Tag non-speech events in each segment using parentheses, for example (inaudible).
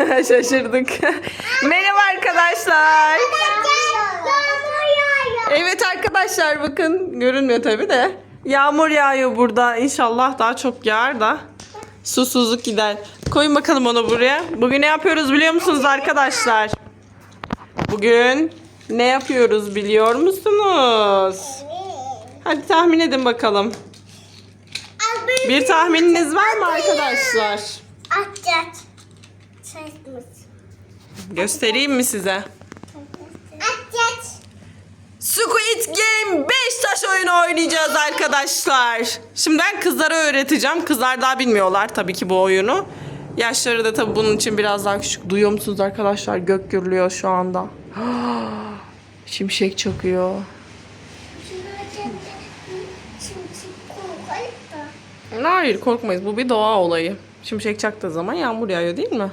(laughs) Şaşırdık. (laughs) Merhaba arkadaşlar. Evet arkadaşlar bakın görünmüyor tabi de. Yağmur yağıyor burada. İnşallah daha çok yağar da susuzluk gider. Koyun bakalım onu buraya. Bugün ne yapıyoruz biliyor musunuz arkadaşlar? Bugün ne yapıyoruz biliyor musunuz? Hadi tahmin edin bakalım. Bir tahmininiz var mı arkadaşlar? Atacak. Göstereyim mi size? Atacak. Squid Game 5 taş oyunu oynayacağız arkadaşlar. Şimdi ben kızlara öğreteceğim. Kızlar daha bilmiyorlar tabii ki bu oyunu. Yaşları da tabii bunun için biraz daha küçük. Duyuyor musunuz arkadaşlar? Gök gürlüyor şu anda. (gasps) Şimşek çakıyor. Hayır korkmayız. Bu bir doğa olayı. Şimşek çaktığı zaman yağmur yağıyor değil mi?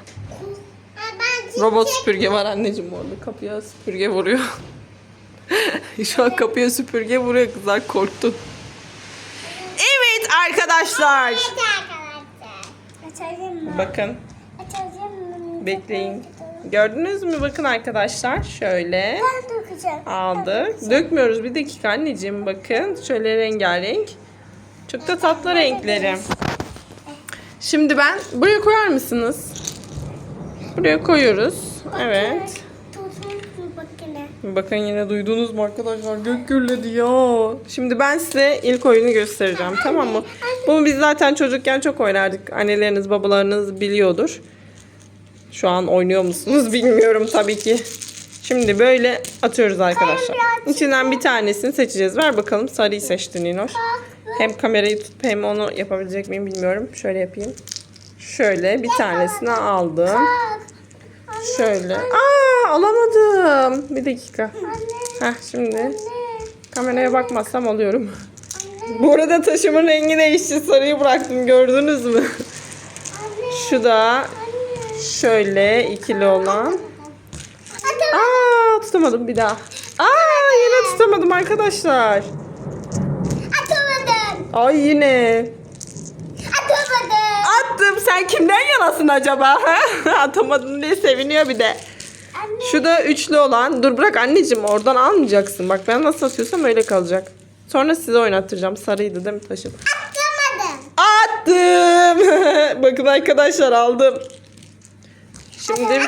Robot süpürge var anneciğim orada. Kapıya süpürge vuruyor. (laughs) Şu an kapıya süpürge vuruyor. Kızlar korktu. Evet arkadaşlar. Açalım mı? Bakın Açalım mı? bekleyin. Gördünüz mü? Bakın arkadaşlar. Şöyle Ben dökeceğim. aldık. Dökmüyoruz. Bir dakika anneciğim. Bakın. Şöyle rengarenk. Çok da tatlı renkleri. Şimdi ben buraya koyar mısınız? Buraya koyuyoruz. Evet. Bakın. Yine duydunuz mu arkadaşlar? Gök gürledi ya. Şimdi ben size ilk oyunu göstereceğim tamam mı? Bunu biz zaten çocukken çok oynardık. Anneleriniz babalarınız biliyordur. Şu an oynuyor musunuz (laughs) bilmiyorum tabii ki. Şimdi böyle atıyoruz arkadaşlar. İçinden bir tanesini seçeceğiz. Ver bakalım sarıyı seçtin Ninoş. Hem kamerayı tutup hem onu yapabilecek miyim bilmiyorum. Şöyle yapayım. Şöyle bir tanesini aldım. Şöyle. Aa alamadım. Bir dakika. Heh şimdi kameraya bakmazsam alıyorum. Bu arada taşımın rengi değişti. Sarıyı bıraktım gördünüz mü? Şu da şöyle ikili olan. Aa tutamadım bir daha. Aa yine tutamadım arkadaşlar. Atamadım. Ay yine. Atamadım. Attım. Sen kimden yanasın acaba? (laughs) Atamadın diye seviniyor bir de. Anne. Şu da üçlü olan. Dur bırak anneciğim oradan almayacaksın. Bak ben nasıl atıyorsam öyle kalacak. Sonra size oynattıracağım. Sarıydı değil mi taşım? Atamadım. Attım. (laughs) Bakın arkadaşlar aldım. Şimdi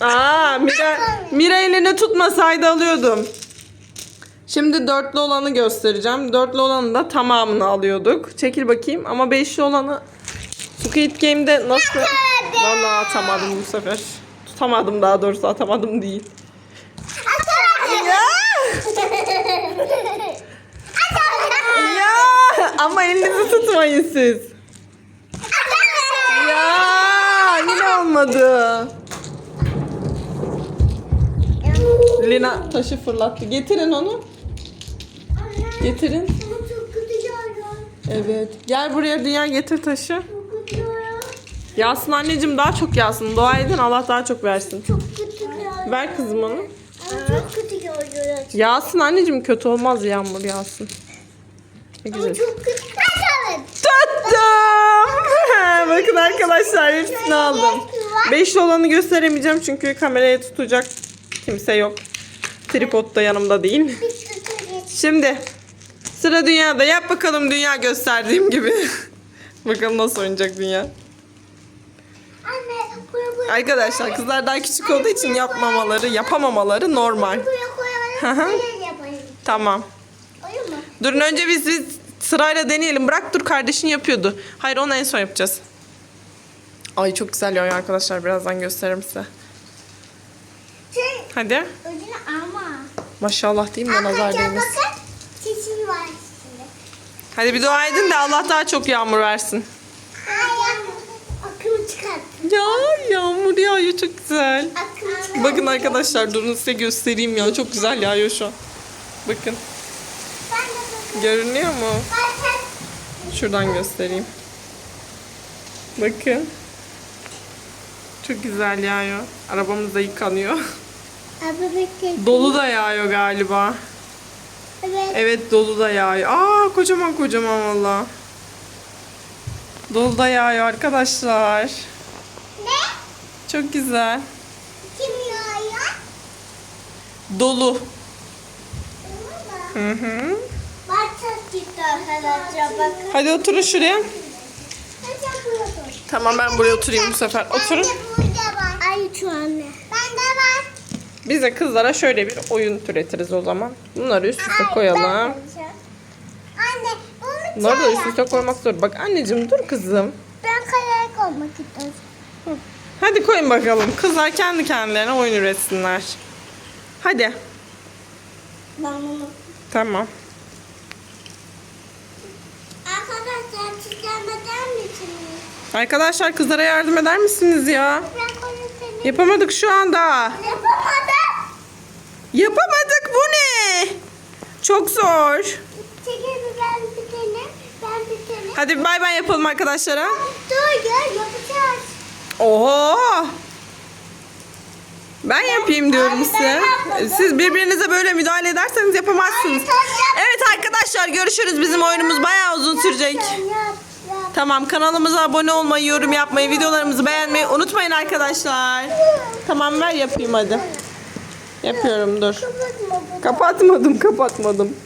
Aa Mira, Mira elini tutmasaydı alıyordum. Şimdi dörtlü olanı göstereceğim. Dörtlü olanı da tamamını alıyorduk. Çekil bakayım ama beşli olanı Squid Game'de nasıl? Vallahi atamadım bu sefer. Tutamadım daha doğrusu atamadım değil. Atamadım. Ya! Ya! Ama elinizi tutmayın siz. Ya! Yine olmadı. Lina taşı fırlattı. Getirin onu. Getirin. Evet. Gel buraya dünya getir taşı. Yağsın anneciğim daha çok yağsın. Dua edin Allah daha çok versin. Çok kötü yağıyor. Ver kızım onu. Ama çok kötü yağıyor. Yağsın anneciğim kötü olmaz yağmur yağsın. Ne Ama güzel. çok kötü. Tuttum. (laughs) Bakın arkadaşlar hepsini aldım. Beşli olanı gösteremeyeceğim çünkü kameraya tutacak kimse yok. Tripod da yanımda değil. Şimdi sıra dünyada. Yap bakalım dünya gösterdiğim gibi. (laughs) bakalım nasıl oynayacak dünya. Anne buraya buraya. Arkadaşlar kızlar daha küçük olduğu için yapmamaları, yapamamaları normal. Buraya koyalım. Hı hı. Yapalım. Tamam. Mu? Durun önce biz, biz sırayla deneyelim. Bırak dur kardeşin yapıyordu. Hayır onu en son yapacağız. Ay çok güzel yağıyor arkadaşlar. Birazdan gösteririm size. Hadi. Maşallah diyeyim de nazar Arkadaşlar değmesin. bakın. Sesini var içinde. Hadi bir dua edin de Allah daha çok yağmur versin. Çıkarttım. Ya yağmur yağıyor çok güzel. Çıkarttım. Bakın arkadaşlar durun size göstereyim ya. Çok güzel yağıyor şu an. Bakın. Görünüyor mu? Şuradan göstereyim. Bakın. Çok güzel yağıyor. Arabamız da yıkanıyor. Dolu da yağıyor galiba. Evet. Evet dolu da yağıyor. Aa kocaman kocaman valla. Dolu da yağıyor arkadaşlar. Ne? Çok güzel. Kim yağıyor? Dolu. Hı hı. Hadi oturun şuraya. Tamam ben buraya oturayım bu sefer. Oturun. Ay şu anne. Bende var. Biz de kızlara şöyle bir oyun türetiriz o zaman. Bunları üst üste koyalım. Anne bunu Bunları da üst üste koymak zor. Bak anneciğim dur kızım. Ben kayarak olmak istiyorum. Hadi koyun bakalım. Kızlar kendi kendilerine oyun üretsinler. Hadi. Ben bunu. Tamam. Arkadaşlar çizemeden misiniz? Arkadaşlar kızlara yardım eder misiniz ya? Ben. Yapamadık şu anda. Yapamadım. Yapamadık bu ne? Çok zor. Ben bir. Hadi bay bay yapalım arkadaşlara. Dur ya yapacağız. Oho. Ben yapayım diyorum size. Siz birbirinize böyle müdahale ederseniz yapamazsınız. Evet arkadaşlar görüşürüz. Bizim oyunumuz bayağı uzun sürecek. Tamam kanalımıza abone olmayı, yorum yapmayı, videolarımızı beğenmeyi unutmayın arkadaşlar. Tamam ver yapayım hadi. Yapıyorum dur. Kapatmadım kapatmadım.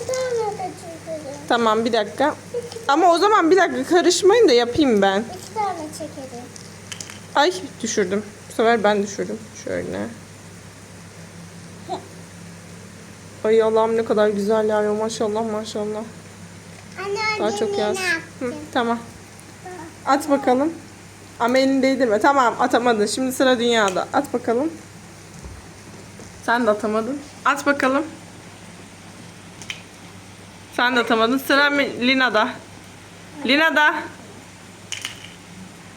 Bir tane de çekelim. Tamam bir dakika. Ama o zaman bir dakika karışmayın da yapayım ben. İki tane çekelim. Ay düşürdüm. Bu sefer ben düşürdüm. Şöyle. Ay Allah'ım ne kadar güzel yağıyor maşallah maşallah. Anne Daha çok yaz. Hı, tamam. At bakalım. Ama elini değdirme. Tamam atamadın. Şimdi sıra dünyada. At bakalım. Sen de atamadın. At bakalım. Sen de atamadın. Sıra Lina'da. Lina'da.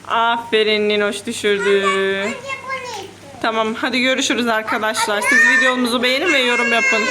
Aferin Linoş düşürdü. Tamam hadi görüşürüz arkadaşlar. Siz videomuzu beğenin ve yorum yapın.